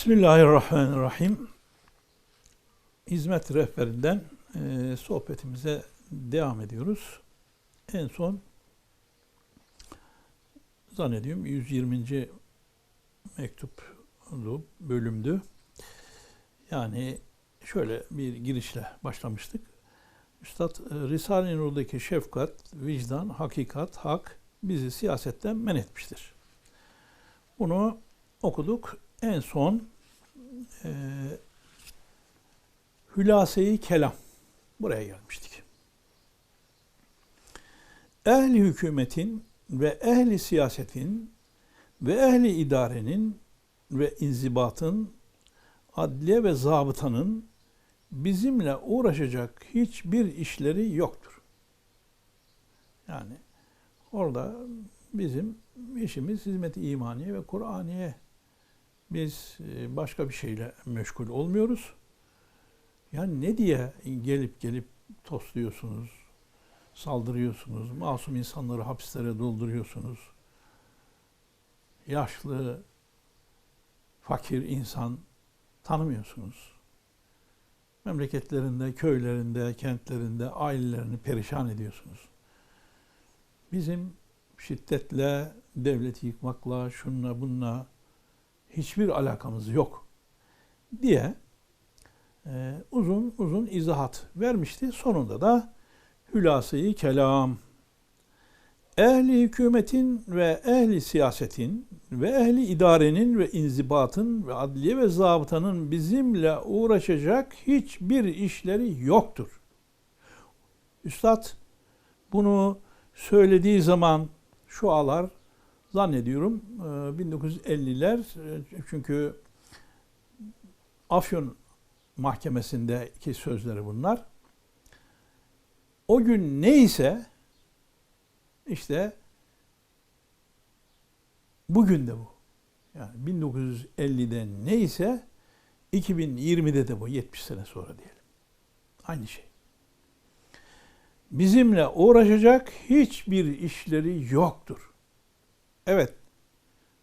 Bismillahirrahmanirrahim. Hizmet rehberinden e, sohbetimize devam ediyoruz. En son zannediyorum 120. mektuplu bölümdü. Yani şöyle bir girişle başlamıştık. Üstad e, Risale-i Nur'daki şefkat, vicdan, hakikat, hak bizi siyasetten men etmiştir. Bunu okuduk. En son e, Hülase-i Kelam buraya gelmiştik. Ehli hükümetin ve ehli siyasetin ve ehli idarenin ve inzibatın, adliye ve zabıtanın bizimle uğraşacak hiçbir işleri yoktur. Yani orada bizim işimiz hizmet-i imaniye ve Kur'aniye. Biz e, başka bir şeyle meşgul olmuyoruz. Yani ne diye gelip gelip tosluyorsunuz, saldırıyorsunuz, masum insanları hapislere dolduruyorsunuz. Yaşlı, fakir insan tanımıyorsunuz. Memleketlerinde, köylerinde, kentlerinde ailelerini perişan ediyorsunuz. Bizim şiddetle, devleti yıkmakla, şunla bununla hiçbir alakamız yok diye e, uzun uzun izahat vermişti. Sonunda da hülasayı kelam ehli hükümetin ve ehli siyasetin ve ehli idarenin ve inzibatın ve adliye ve zabıtanın bizimle uğraşacak hiçbir işleri yoktur. Üstad bunu söylediği zaman şu alar zannediyorum 1950'ler e, çünkü Afyon mahkemesindeki sözleri bunlar. O gün neyse işte bugün de bu. Yani 1950'de neyse 2020'de de bu 70 sene sonra diyelim. Aynı şey. Bizimle uğraşacak hiçbir işleri yoktur. Evet,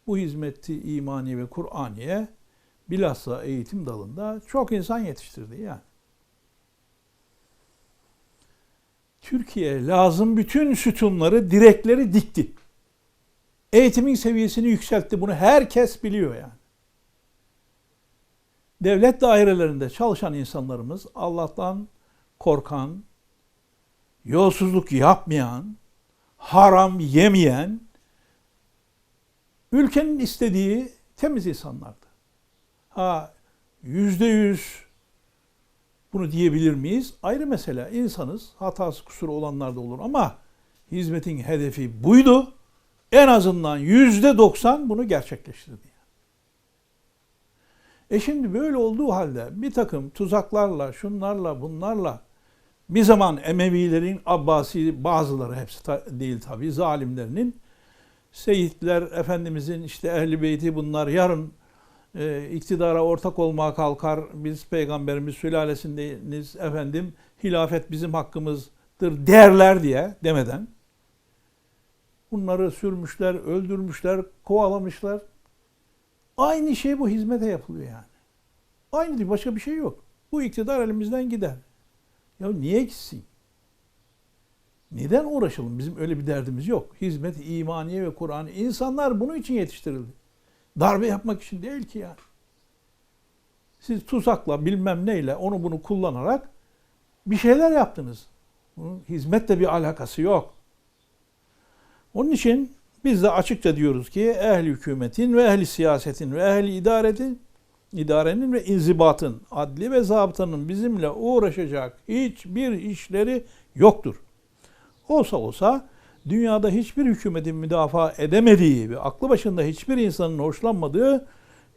bu hizmeti imani ve Kur'aniye bilhassa eğitim dalında çok insan yetiştirdi yani. Türkiye lazım bütün sütunları, direkleri dikti. Eğitimin seviyesini yükseltti. Bunu herkes biliyor yani. Devlet dairelerinde çalışan insanlarımız Allah'tan korkan, yolsuzluk yapmayan, haram yemeyen, ülkenin istediği temiz insanlardı. Ha yüzde yüz bunu diyebilir miyiz? Ayrı mesele. İnsanız. Hatası kusuru olanlar da olur ama hizmetin hedefi buydu. En azından yüzde doksan bunu gerçekleştirdi. E şimdi böyle olduğu halde bir takım tuzaklarla, şunlarla, bunlarla bir zaman Emevilerin, Abbasi bazıları hepsi ta, değil tabi zalimlerinin Seyitler, Efendimizin işte Ehli Beyti bunlar yarın e, iktidara ortak olmaya kalkar. Biz peygamberimiz sülalesindeniz efendim hilafet bizim hakkımızdır derler diye demeden bunları sürmüşler, öldürmüşler, kovalamışlar. Aynı şey bu hizmete yapılıyor yani. Aynı değil, başka bir şey yok. Bu iktidar elimizden gider. Ya niye gitsin? Neden uğraşalım? Bizim öyle bir derdimiz yok. Hizmet, imaniye ve Kur'an. İnsanlar bunun için yetiştirildi. Darbe yapmak için değil ki yani. Siz tuzakla bilmem neyle onu bunu kullanarak bir şeyler yaptınız. Bunun hizmetle bir alakası yok. Onun için biz de açıkça diyoruz ki ehli hükümetin ve ehli siyasetin ve ehli idaretin idarenin ve inzibatın, adli ve zabıtanın bizimle uğraşacak hiçbir işleri yoktur. Olsa olsa dünyada hiçbir hükümetin müdafaa edemediği ve aklı başında hiçbir insanın hoşlanmadığı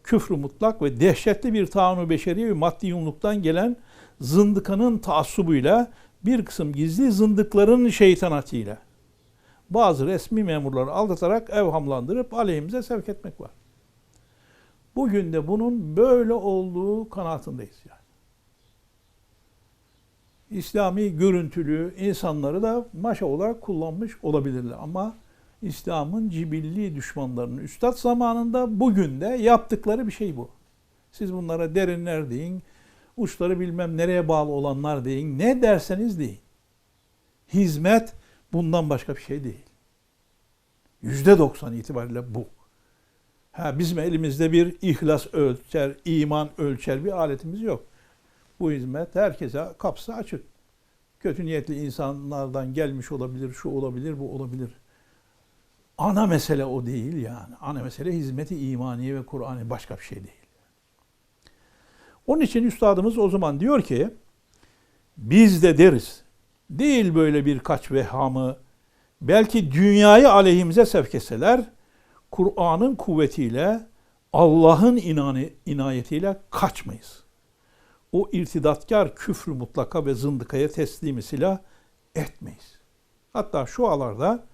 küfrü mutlak ve dehşetli bir taunu beşeri ve maddi yumluktan gelen zındıkanın taassubuyla bir kısım gizli zındıkların şeytanatıyla bazı resmi memurları aldatarak evhamlandırıp aleyhimize sevk etmek var. Bugün de bunun böyle olduğu kanaatindeyiz yani. İslami görüntülü insanları da maşa olarak kullanmış olabilirler. Ama İslam'ın cibilli düşmanlarının üstad zamanında bugün de yaptıkları bir şey bu. Siz bunlara derinler deyin, uçları bilmem nereye bağlı olanlar deyin, ne derseniz deyin. Hizmet bundan başka bir şey değil. Yüzde doksan itibariyle bu. Ha, bizim elimizde bir ihlas ölçer, iman ölçer bir aletimiz yok. Bu hizmet herkese kapısı açık. Kötü niyetli insanlardan gelmiş olabilir, şu olabilir, bu olabilir. Ana mesele o değil yani. Ana mesele hizmeti imaniye ve Kur'an'ı başka bir şey değil. Onun için üstadımız o zaman diyor ki biz de deriz. Değil böyle birkaç vehamı belki dünyayı aleyhimize sevk etseler Kur'an'ın kuvvetiyle Allah'ın inayetiyle kaçmayız. O irtidatkar küfrü mutlaka ve zındıkaya teslimi silah etmeyiz. Hatta şu alarda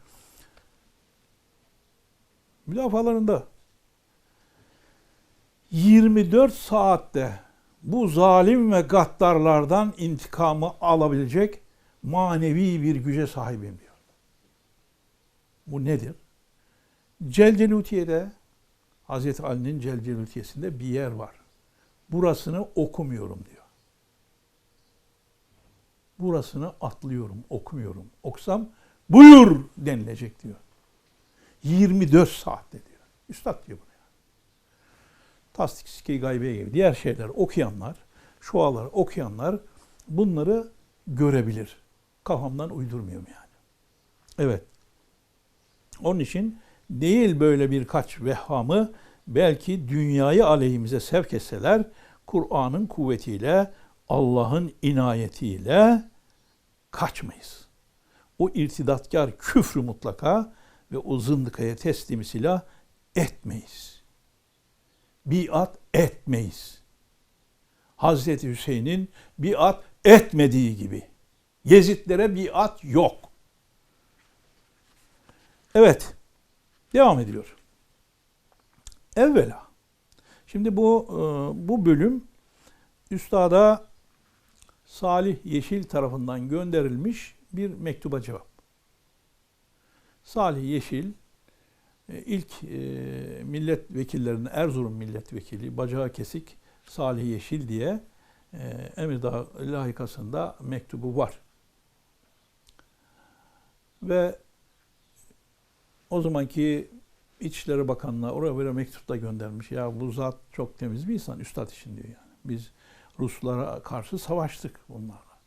müdafalarında 24 saatte bu zalim ve gaddarlardan intikamı alabilecek manevi bir güce sahibim diyor. Bu nedir? Celcelutiye'de Hazreti Ali'nin Celcelutiyesinde bir yer var. Burasını okumuyorum diyor. Burasını atlıyorum, okumuyorum. Oksam buyur denilecek diyor. 24 saatte diyor. Üstad diyor bunu. Yani. Tasdik Sike Gaybe gibi diğer şeyler okuyanlar, şuaları okuyanlar bunları görebilir. Kafamdan uydurmuyorum yani. Evet. Onun için değil böyle birkaç vehhamı belki dünyayı aleyhimize sevk etseler Kur'an'ın kuvvetiyle Allah'ın inayetiyle kaçmayız. O irtidatkar küfrü mutlaka ve o zındıkaya teslimi silah etmeyiz. Biat etmeyiz. Hazreti Hüseyin'in biat etmediği gibi. Yezidlere biat yok. Evet. Devam ediliyor. Evvela. Şimdi bu e, bu bölüm üstada Salih Yeşil tarafından gönderilmiş bir mektuba cevap. Salih Yeşil e, ilk e, milletvekillerinden Erzurum milletvekili bacağı kesik Salih Yeşil diye Emirdağ lahikasında mektubu var. Ve o zamanki İçişleri Bakanlığı oraya böyle mektup da göndermiş. Ya bu zat çok temiz bir insan, üstad için diyor yani. Biz Ruslara karşı savaştık bunlarla,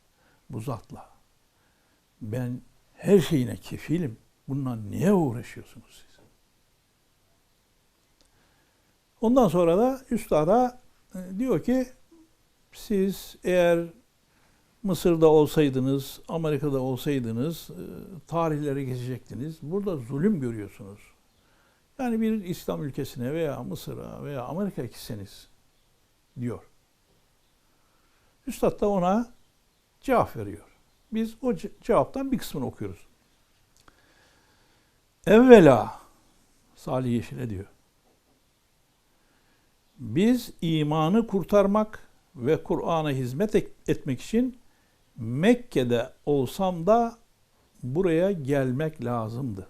bu zatla. Ben her şeyine kefilim. Bununla niye uğraşıyorsunuz siz? Ondan sonra da üstada e, diyor ki siz eğer Mısır'da olsaydınız, Amerika'da olsaydınız e, tarihlere geçecektiniz. Burada zulüm görüyorsunuz. Yani bir İslam ülkesine veya Mısır'a veya Amerika gitseniz diyor. Üstad da ona cevap veriyor. Biz o cevaptan bir kısmını okuyoruz. Evvela Salih Yeşil'e diyor. Biz imanı kurtarmak ve Kur'an'a hizmet etmek için Mekke'de olsam da buraya gelmek lazımdı.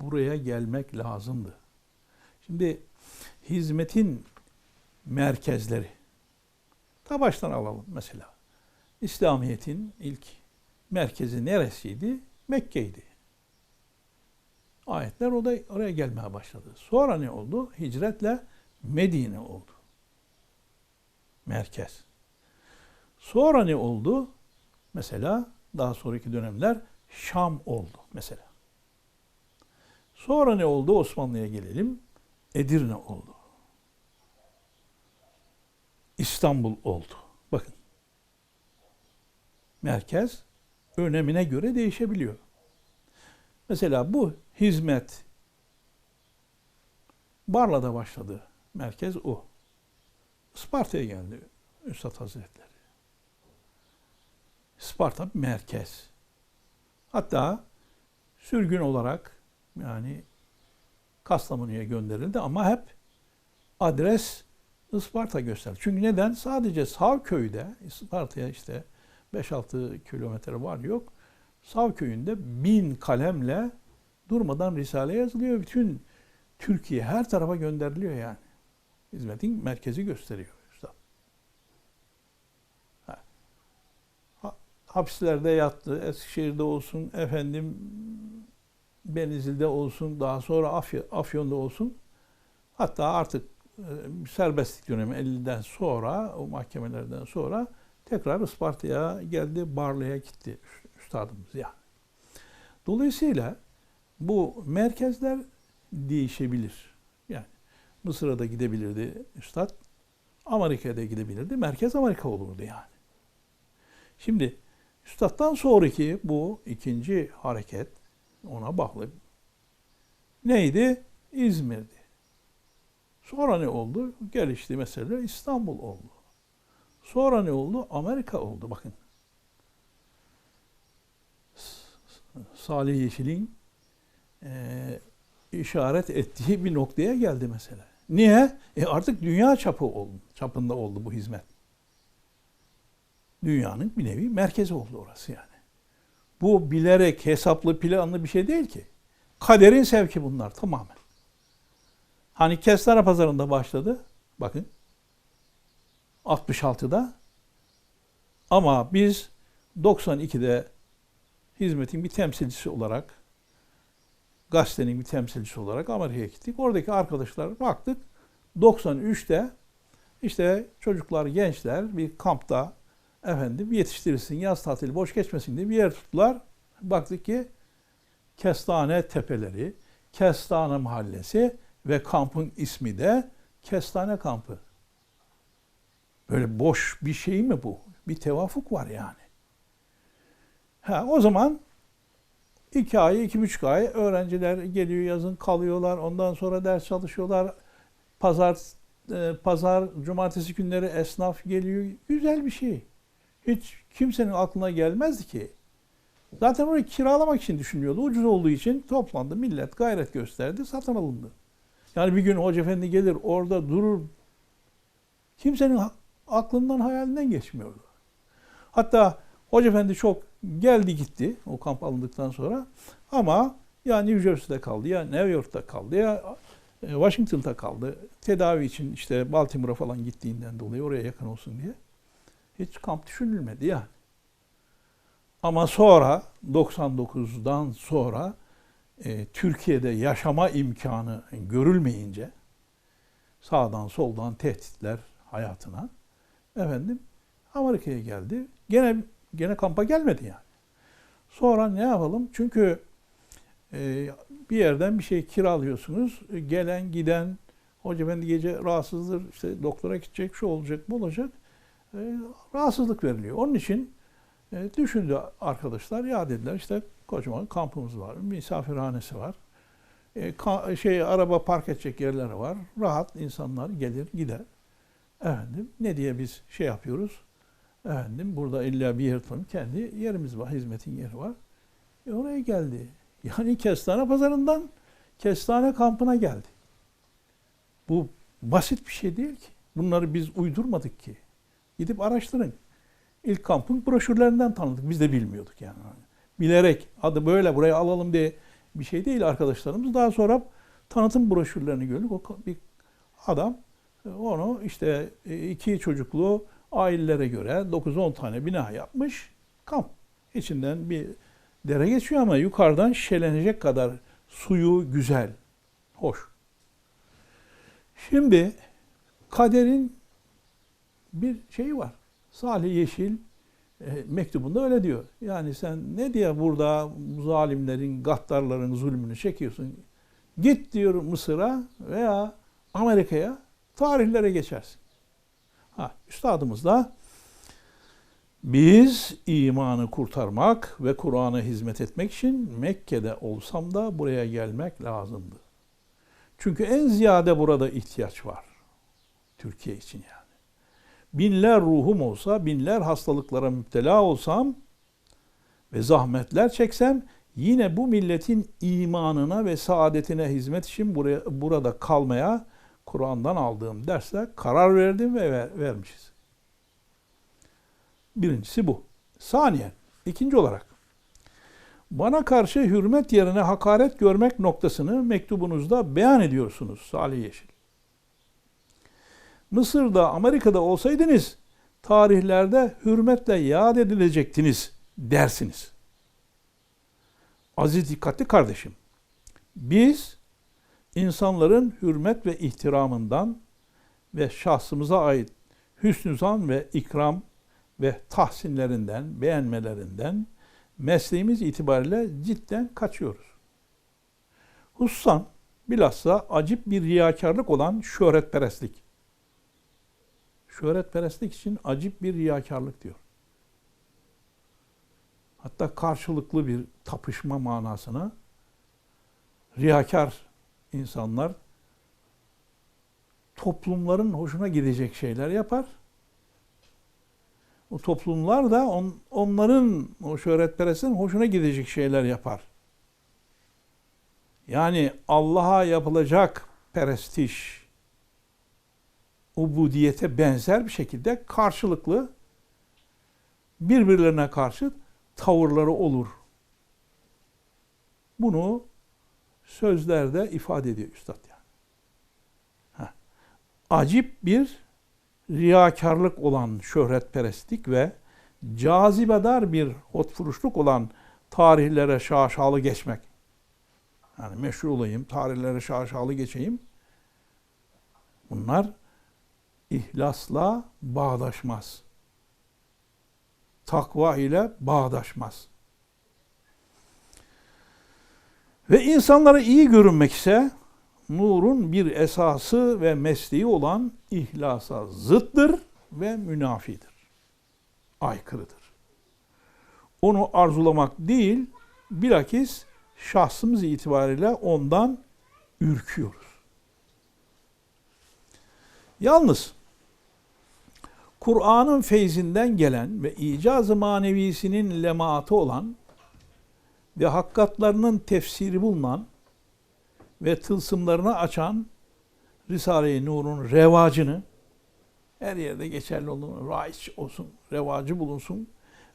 Buraya gelmek lazımdı. Şimdi hizmetin merkezleri. Ta baştan alalım mesela. İslamiyet'in ilk merkezi neresiydi? Mekke'ydi. Ayetler orada, oraya gelmeye başladı. Sonra ne oldu? Hicretle Medine oldu. Merkez. Sonra ne oldu? Mesela daha sonraki dönemler Şam oldu mesela. Sonra ne oldu? Osmanlı'ya gelelim. Edirne oldu. İstanbul oldu. Bakın. Merkez önemine göre değişebiliyor. Mesela bu hizmet Barla'da başladı. Merkez o. Isparta'ya geldi Üstad Hazretleri. Sparta merkez. Hatta sürgün olarak yani Kastamonu'ya gönderildi ama hep adres Isparta gösterdi. Çünkü neden? Sadece Savköy'de, Isparta'ya işte 5-6 kilometre var yok. Savköy'ünde bin kalemle durmadan Risale yazılıyor. Bütün Türkiye her tarafa gönderiliyor yani. hizmetin merkezi gösteriyor üstad. Ha. Ha- Hapislerde yattı, Eskişehir'de olsun, efendim Benizli'de olsun, daha sonra Afy- Afyon'da olsun. Hatta artık e, serbestlik dönemi 50'den sonra, o mahkemelerden sonra tekrar Isparta'ya geldi, Barla'ya gitti üstadımız yani. Dolayısıyla bu merkezler değişebilir. Yani Mısır'a da gidebilirdi üstad. Amerika'ya da gidebilirdi. Merkez Amerika olurdu yani. Şimdi üstaddan sonraki bu ikinci hareket ona bağlı. Neydi? İzmir'di. Sonra ne oldu? Gelişti mesela İstanbul oldu. Sonra ne oldu? Amerika oldu bakın. Salih Yeşil'in e, işaret ettiği bir noktaya geldi mesela. Niye? E artık dünya çapı oldu, çapında oldu bu hizmet. Dünyanın bir nevi merkezi oldu orası yani. Bu bilerek hesaplı planlı bir şey değil ki. Kaderin sevki bunlar tamamen. Hani Kestane Pazarı'nda başladı. Bakın. 66'da. Ama biz 92'de hizmetin bir temsilcisi olarak gazetenin bir temsilcisi olarak Amerika'ya gittik. Oradaki arkadaşlar baktık 93'te işte çocuklar, gençler bir kampta efendim yetiştirilsin, yaz tatili boş geçmesin diye bir yer tuttular. Baktık ki Kestane Tepeleri, Kestane Mahallesi ve kampın ismi de Kestane Kampı. Böyle boş bir şey mi bu? Bir tevafuk var yani. Ha, o zaman iki ay, iki buçuk ay öğrenciler geliyor yazın kalıyorlar. Ondan sonra ders çalışıyorlar. Pazar, e, pazar, cumartesi günleri esnaf geliyor. Güzel bir şey. Hiç kimsenin aklına gelmezdi ki. Zaten orayı kiralamak için düşünüyordu. Ucuz olduğu için toplandı. Millet gayret gösterdi. Satın alındı. Yani bir gün Hoca Efendi gelir orada durur. Kimsenin aklından hayalinden geçmiyordu. Hatta Hoca Efendi çok geldi gitti o kamp alındıktan sonra. Ama ya New Jersey'de kaldı ya New York'ta kaldı ya e, Washington'da kaldı. Tedavi için işte Baltimore'a falan gittiğinden dolayı oraya yakın olsun diye. Hiç kamp düşünülmedi yani. Ama sonra 99'dan sonra e, Türkiye'de yaşama imkanı görülmeyince sağdan soldan tehditler hayatına efendim Amerika'ya geldi. Gene gene kampa gelmedi yani. Sonra ne yapalım? Çünkü e, bir yerden bir şey kiralıyorsunuz. Gelen giden hoca ben gece rahatsızdır işte doktora gidecek şu olacak bu olacak. E, rahatsızlık veriliyor. Onun için e, düşündü arkadaşlar ya dediler işte kocaman kampımız var, misafirhanesi var. E, ka- şey araba park edecek yerleri var. Rahat insanlar gelir gider. Efendim ne diye biz şey yapıyoruz? Efendim burada illa bir yer tanım kendi yerimiz var, hizmetin yeri var. E oraya geldi. Yani Kestane Pazarı'ndan Kestane kampına geldi. Bu basit bir şey değil ki. Bunları biz uydurmadık ki. Gidip araştırın. İlk kampın broşürlerinden tanıdık. Biz de bilmiyorduk yani. Bilerek adı böyle buraya alalım diye bir şey değil arkadaşlarımız. Daha sonra tanıtım broşürlerini gördük. O bir adam e, onu işte e, iki çocuklu ailelere göre 9-10 tane bina yapmış. Kamp. İçinden bir dere geçiyor ama yukarıdan şişelenecek kadar suyu güzel. Hoş. Şimdi kaderin bir şeyi var. Salih Yeşil e, mektubunda öyle diyor. Yani sen ne diye burada zalimlerin, gaddarların zulmünü çekiyorsun? Git diyor Mısır'a veya Amerika'ya tarihlere geçersin. Ha, üstadımız da biz imanı kurtarmak ve Kur'an'a hizmet etmek için Mekke'de olsam da buraya gelmek lazımdı. Çünkü en ziyade burada ihtiyaç var. Türkiye için yani. Binler ruhum olsa, binler hastalıklara müptela olsam ve zahmetler çeksem yine bu milletin imanına ve saadetine hizmet için buraya, burada kalmaya Kur'an'dan aldığım dersle karar verdim ve ver, vermişiz. Birincisi bu. Saniye, ikinci olarak bana karşı hürmet yerine hakaret görmek noktasını mektubunuzda beyan ediyorsunuz Salih Yeşil. Mısır'da, Amerika'da olsaydınız tarihlerde hürmetle yad edilecektiniz dersiniz. Aziz dikkatli kardeşim. Biz insanların hürmet ve ihtiramından ve şahsımıza ait hüsnü zan ve ikram ve tahsinlerinden, beğenmelerinden mesleğimiz itibariyle cidden kaçıyoruz. Hususan bilhassa acip bir riyakarlık olan şöhretperestlik. Şöhretperestlik için acip bir riyakarlık diyor. Hatta karşılıklı bir tapışma manasına riyakar insanlar toplumların hoşuna gidecek şeyler yapar. O toplumlar da on, onların, o şöhretperestin hoşuna gidecek şeyler yapar. Yani Allah'a yapılacak perestiş, ubudiyete benzer bir şekilde karşılıklı birbirlerine karşı tavırları olur. Bunu sözlerde ifade ediyor üstad yani. Heh. Acip bir riyakarlık olan şöhretperestlik ve cazibedar bir hotfuruşluk olan tarihlere şaşalı geçmek. Yani meşhur olayım, tarihlere şaşalı geçeyim. Bunlar ihlasla bağdaşmaz. Takva ile bağdaşmaz. Ve insanlara iyi görünmek ise nurun bir esası ve mesleği olan ihlasa zıttır ve münafidir. Aykırıdır. Onu arzulamak değil, bilakis şahsımız itibariyle ondan ürküyoruz. Yalnız Kur'an'ın feyzinden gelen ve icaz-ı manevisinin lemaatı olan ve hakikatlarının tefsiri bulunan ve tılsımlarını açan Risale-i Nur'un revacını her yerde geçerli olduğunu, raiç olsun, revacı bulunsun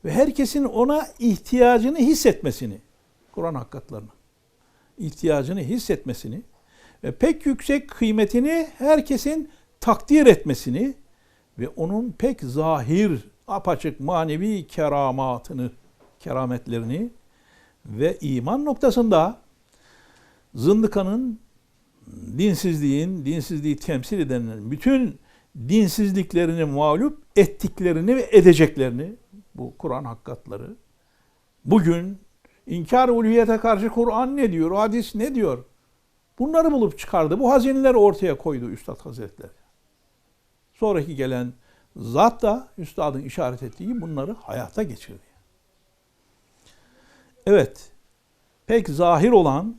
ve herkesin ona ihtiyacını hissetmesini, Kur'an hakikatlarına ihtiyacını hissetmesini ve pek yüksek kıymetini herkesin takdir etmesini ve onun pek zahir, apaçık manevi keramatını, kerametlerini ve iman noktasında zındıkanın, dinsizliğin, dinsizliği temsil edenlerin bütün dinsizliklerini mağlup ettiklerini ve edeceklerini, bu Kur'an hakikatları, bugün inkar ulviyete karşı Kur'an ne diyor, hadis ne diyor? Bunları bulup çıkardı. Bu hazineleri ortaya koydu Üstad Hazretleri. Sonraki gelen zat da Üstad'ın işaret ettiği bunları hayata geçirdi. Evet, pek zahir olan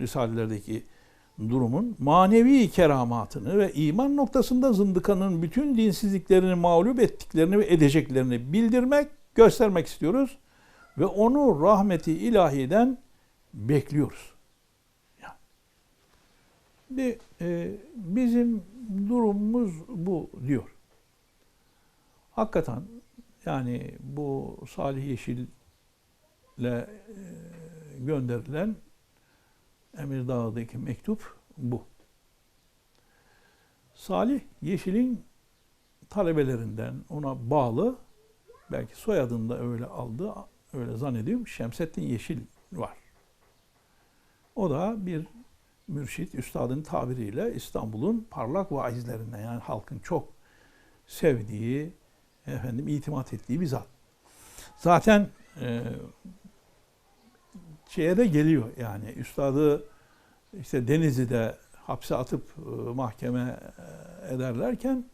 Risalelerdeki durumun manevi keramatını ve iman noktasında zındıkanın bütün dinsizliklerini mağlup ettiklerini ve edeceklerini bildirmek, göstermek istiyoruz. Ve onu rahmeti ilahiden bekliyoruz. Bir, e, bizim durumumuz bu diyor. Hakikaten yani bu Salih Yeşil'le e, gönderilen Emirdağ'daki mektup bu. Salih Yeşil'in talebelerinden ona bağlı belki soyadını da öyle aldı öyle zannediyorum Şemsettin Yeşil var. O da bir mürşit, üstadın tabiriyle İstanbul'un parlak vaizlerinden yani halkın çok sevdiği, efendim itimat ettiği bir zat. Zaten e, şeye de geliyor yani üstadı işte Denizli'de hapse atıp e, mahkeme e, ederlerken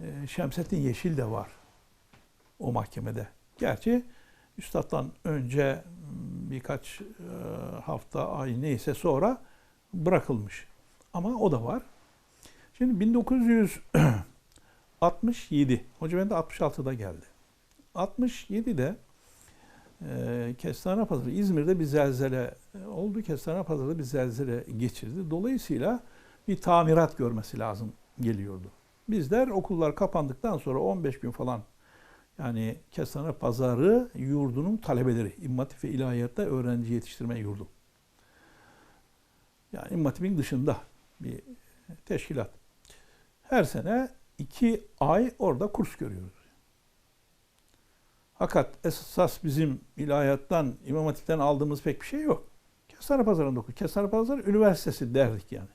e, Şemsettin Yeşil de var o mahkemede. Gerçi üstattan önce birkaç hafta, ay neyse sonra bırakılmış. Ama o da var. Şimdi 1967, hoca ben de 66'da geldi. 67'de e, Kestane Pazarı, İzmir'de bir zelzele oldu. Kestane Pazarı'da bir zelzele geçirdi. Dolayısıyla bir tamirat görmesi lazım geliyordu. Bizler okullar kapandıktan sonra 15 gün falan yani Kestane Pazarı yurdunun talebeleri, İmmatif ve İlahiyat'ta öğrenci yetiştirme yurdu. Yani İmmatif'in dışında bir teşkilat. her sene iki ay orada kurs görüyoruz. Fakat esas bizim ilahiyattan, İmam Hatip'ten aldığımız pek bir şey yok. Kestane Pazarı'nda okur. Kestane Pazarı Üniversitesi derdik yani.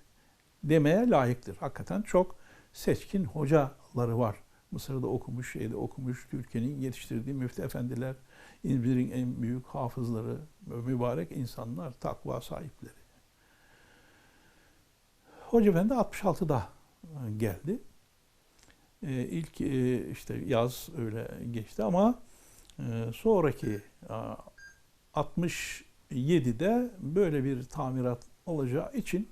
Demeye layıktır. Hakikaten çok seçkin hocaları var. Mısır'da okumuş, şeyde okumuş, Türkiye'nin yetiştirdiği müftü efendiler, İzmir'in en büyük hafızları, mübarek insanlar, takva sahipleri. Hoca Efendi 66'da geldi. Ee, ilk e, işte yaz öyle geçti ama e, sonraki a, 67'de böyle bir tamirat olacağı için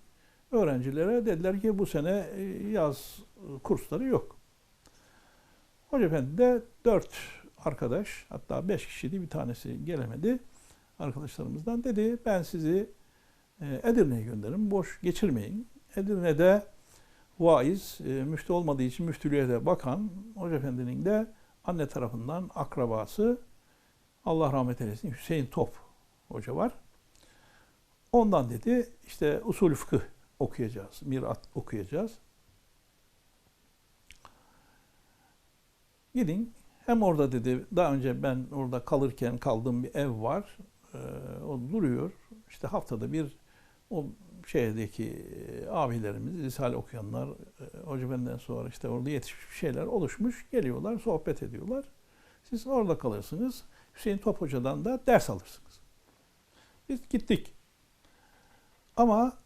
öğrencilere dediler ki bu sene e, yaz kursları yok. Hoca Efendi de dört arkadaş hatta beş kişiydi bir tanesi gelemedi arkadaşlarımızdan dedi ben sizi e, Edirne'ye gönderirim boş geçirmeyin. Edirne'de vaiz e, müftü olmadığı için müftülüğe de bakan Hoca Efendi'nin de anne tarafından akrabası Allah rahmet eylesin Hüseyin Top hoca var. Ondan dedi işte usul fıkıh okuyacağız, mirat okuyacağız. Gidin hem orada dedi daha önce ben orada kalırken kaldığım bir ev var. Ee, o duruyor. İşte haftada bir o şehirdeki abilerimiz, Risale okuyanlar, Hoca benden sonra işte orada yetişmiş şeyler oluşmuş. Geliyorlar, sohbet ediyorlar. Siz orada kalırsınız. Hüseyin Top Hoca'dan da ders alırsınız. Biz gittik. Ama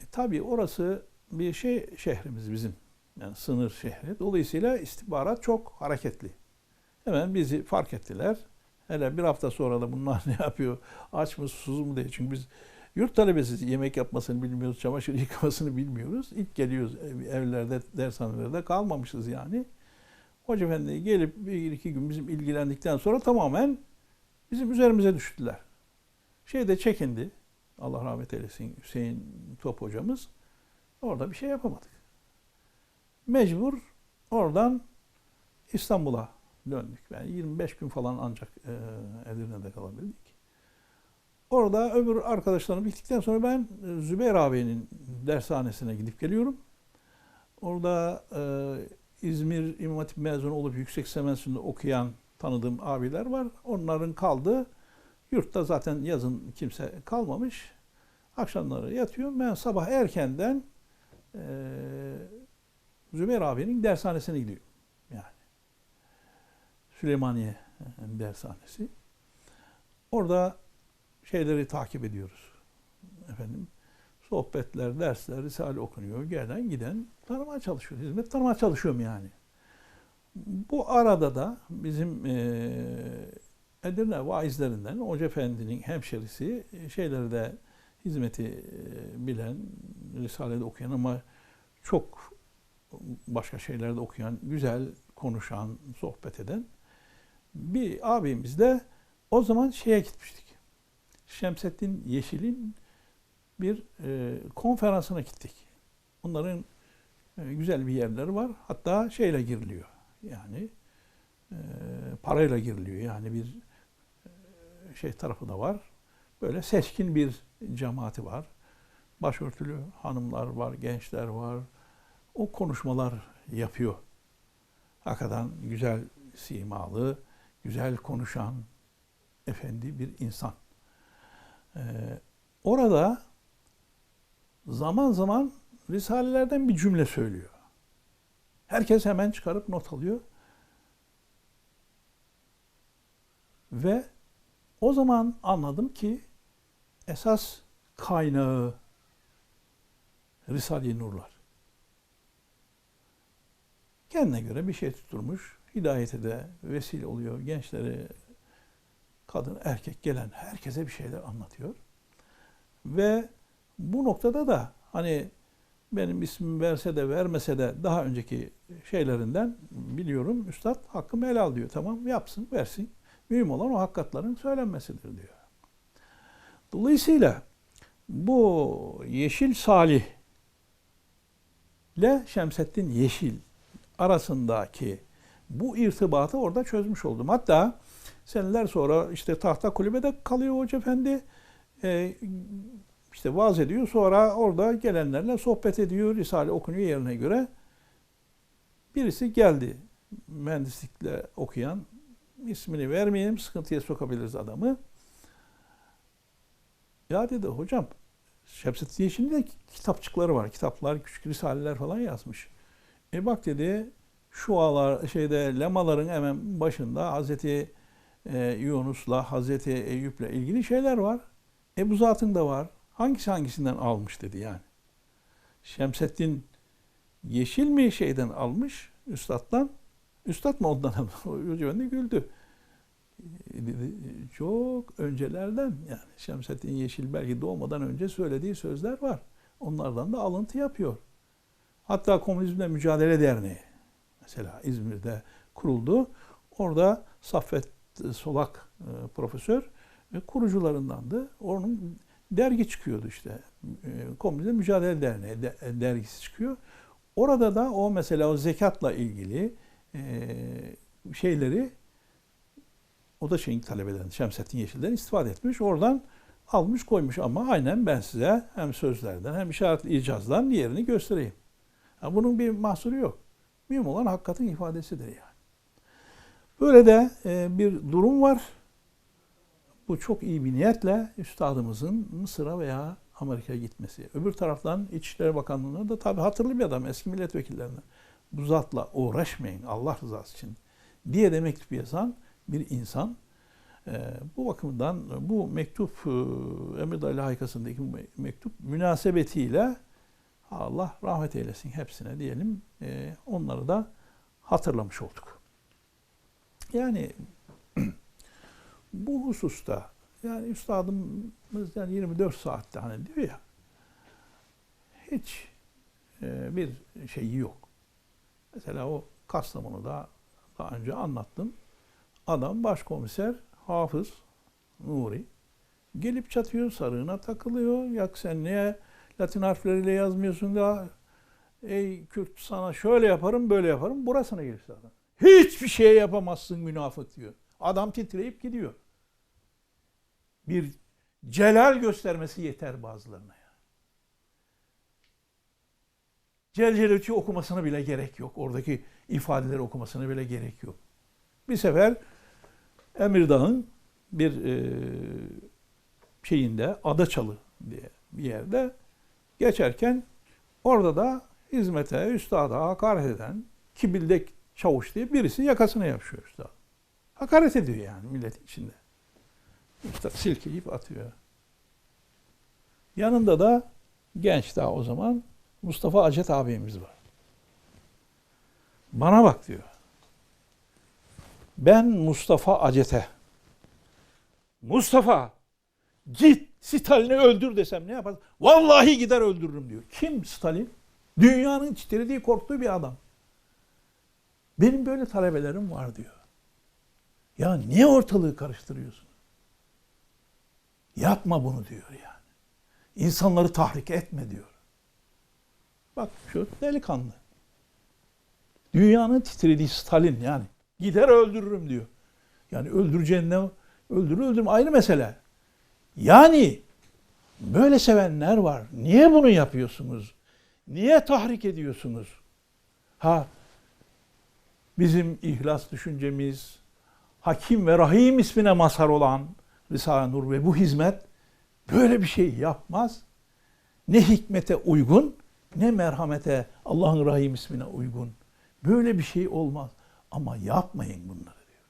e, tabii orası bir şey şehrimiz bizim. Yani sınır şehri. Dolayısıyla istihbarat çok hareketli. Hemen bizi fark ettiler. Hele bir hafta sonra da bunlar ne yapıyor? Aç mı susuz mu diye. Çünkü biz yurt talebesiz yemek yapmasını bilmiyoruz, çamaşır yıkamasını bilmiyoruz. İlk geliyoruz evlerde, dershanelerde kalmamışız yani. Hoca Efendi gelip bir iki gün bizim ilgilendikten sonra tamamen bizim üzerimize düştüler. Şey de çekindi. Allah rahmet eylesin Hüseyin Top hocamız. Orada bir şey yapamadık. Mecbur oradan İstanbul'a döndük. Yani 25 gün falan ancak Edirne'de kalabildik. Orada öbür arkadaşlarım bittikten sonra ben e, Zübeyir ağabeyinin dershanesine gidip geliyorum. Orada e, İzmir İmam Hatip mezunu olup yüksek semesinde okuyan tanıdığım abiler var. Onların kaldığı yurtta zaten yazın kimse kalmamış. Akşamları yatıyor. Ben sabah erkenden e, Zübeyir abinin dershanesine gidiyorum. Yani Süleymaniye dershanesi. Orada şeyleri takip ediyoruz. Efendim sohbetler, dersler, risale okunuyor. Gelen giden tanımaya çalışıyor. Hizmet tanımaya çalışıyorum yani. Bu arada da bizim e, Edirne vaizlerinden Hoca Efendi'nin hemşerisi şeyleri de hizmeti e, bilen, Risale'de okuyan ama çok başka şeylerde okuyan, güzel konuşan, sohbet eden bir abimizle o zaman şeye gitmiştik. Şemsettin Yeşil'in bir e, konferansına gittik. Onların e, güzel bir yerleri var. Hatta şeyle giriliyor. Yani e, parayla giriliyor. Yani bir e, şey tarafı da var. Böyle seçkin bir cemaati var. Başörtülü hanımlar var, gençler var. O konuşmalar yapıyor. Hakikaten güzel simalı, güzel konuşan efendi bir insan. Ee, orada zaman zaman risalelerden bir cümle söylüyor. Herkes hemen çıkarıp not alıyor. Ve o zaman anladım ki esas kaynağı Risale-i Nurlar. Kendine göre bir şey tutturmuş. Hidayete de vesile oluyor. Gençleri, kadın, erkek gelen herkese bir şeyler anlatıyor. Ve bu noktada da hani benim ismimi verse de vermese de daha önceki şeylerinden biliyorum. Üstad hakkımı helal diyor. Tamam yapsın, versin. Mühim olan o hakikatların söylenmesidir diyor. Dolayısıyla bu Yeşil Salih ile Şemsettin Yeşil arasındaki bu irtibatı orada çözmüş oldum. Hatta seneler sonra işte tahta kulübede kalıyor Hoca Efendi. Ee, işte vaaz ediyor. Sonra orada gelenlerle sohbet ediyor. Risale okunuyor yerine göre. birisi geldi mühendislikle okuyan ismini vermeyelim sıkıntıya sokabiliriz adamı. Ya dedi hocam Şemsettin Yeşil'in de kitapçıkları var. Kitaplar, küçük risaleler falan yazmış. E bak dedi şu ağlar şeyde lemaların hemen başında Hazreti e, Yunus'la Hazreti Eyüp'le ilgili şeyler var. E bu zatın da var. Hangisi hangisinden almış dedi yani. Şemsettin Yeşil mi şeyden almış üstaddan? Üstad mı ondan almış? Hoca güldü. E, dedi, Çok öncelerden yani Şemsettin Yeşil belki doğmadan önce söylediği sözler var. Onlardan da alıntı yapıyor. Hatta Komünizmle Mücadele Derneği mesela İzmir'de kuruldu. Orada Saffet Solak e, profesör e, kurucularındandı. Onun dergi çıkıyordu işte. E, Komünizmle Mücadele Derneği de- e, dergisi çıkıyor. Orada da o mesela o zekatla ilgili e, şeyleri o da şeyin talebeden Şemsettin Yeşil'den istifade etmiş. Oradan almış koymuş ama aynen ben size hem sözlerden hem işaretli icazdan diğerini göstereyim. Ha, bunun bir mahsuru yok. Mühim olan hakikatin ifadesidir yani. Böyle de e, bir durum var. Bu çok iyi bir niyetle üstadımızın Mısır'a veya Amerika'ya gitmesi. Öbür taraftan İçişleri Bakanlığı'na da tabii hatırlı bir adam eski milletvekillerinden. Bu zatla uğraşmayın Allah rızası için diye de mektup yazan bir insan. Ee, bu bakımdan bu mektup e, Emir Dali Haykası'ndaki mektup münasebetiyle Allah rahmet eylesin hepsine diyelim. Onları da hatırlamış olduk. Yani bu hususta yani üstadımız yani 24 saatte hani diyor ya hiç e, bir şeyi yok. Mesela o Kastamonu'da daha önce anlattım. Adam başkomiser Hafız Nuri gelip çatıyor sarığına takılıyor. Yak sen niye Latin harfleriyle yazmıyorsun da ey Kürt sana şöyle yaparım böyle yaparım burasına gelirse adam. Hiçbir şey yapamazsın münafık diyor. Adam titreyip gidiyor. Bir celal göstermesi yeter bazılarına ya. Celceleci okumasına bile gerek yok. Oradaki ifadeleri okumasına bile gerek yok. Bir sefer Emirdağ'ın bir e, şeyinde Adaçalı diye bir yerde geçerken orada da hizmete, üstada hakaret eden kibildek çavuş diye birisi yakasına yapışıyor üstad. Hakaret ediyor yani milletin içinde. Üstad silkeleyip atıyor. Yanında da genç daha o zaman Mustafa Acet abimiz var. Bana bak diyor. Ben Mustafa Acet'e Mustafa git Stalin'i öldür desem ne yaparsın? Vallahi gider öldürürüm diyor. Kim Stalin? Dünyanın titrediği korktuğu bir adam. Benim böyle talebelerim var diyor. Ya niye ortalığı karıştırıyorsun? Yapma bunu diyor yani. İnsanları tahrik etme diyor. Bak şu delikanlı. Dünyanın titrediği Stalin yani. Gider öldürürüm diyor. Yani öldüreceğinden öldürür öldürüm ayrı mesele. Yani böyle sevenler var. Niye bunu yapıyorsunuz? Niye tahrik ediyorsunuz? Ha bizim ihlas düşüncemiz, Hakim ve Rahim ismine mazhar olan Risale-i Nur ve bu hizmet böyle bir şey yapmaz. Ne hikmete uygun ne merhamete Allah'ın Rahim ismine uygun. Böyle bir şey olmaz. Ama yapmayın bunları diyor.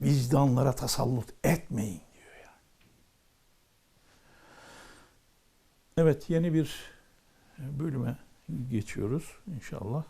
Vicdanlara tasallut etmeyin diyor yani. Evet yeni bir bölüme geçiyoruz inşallah.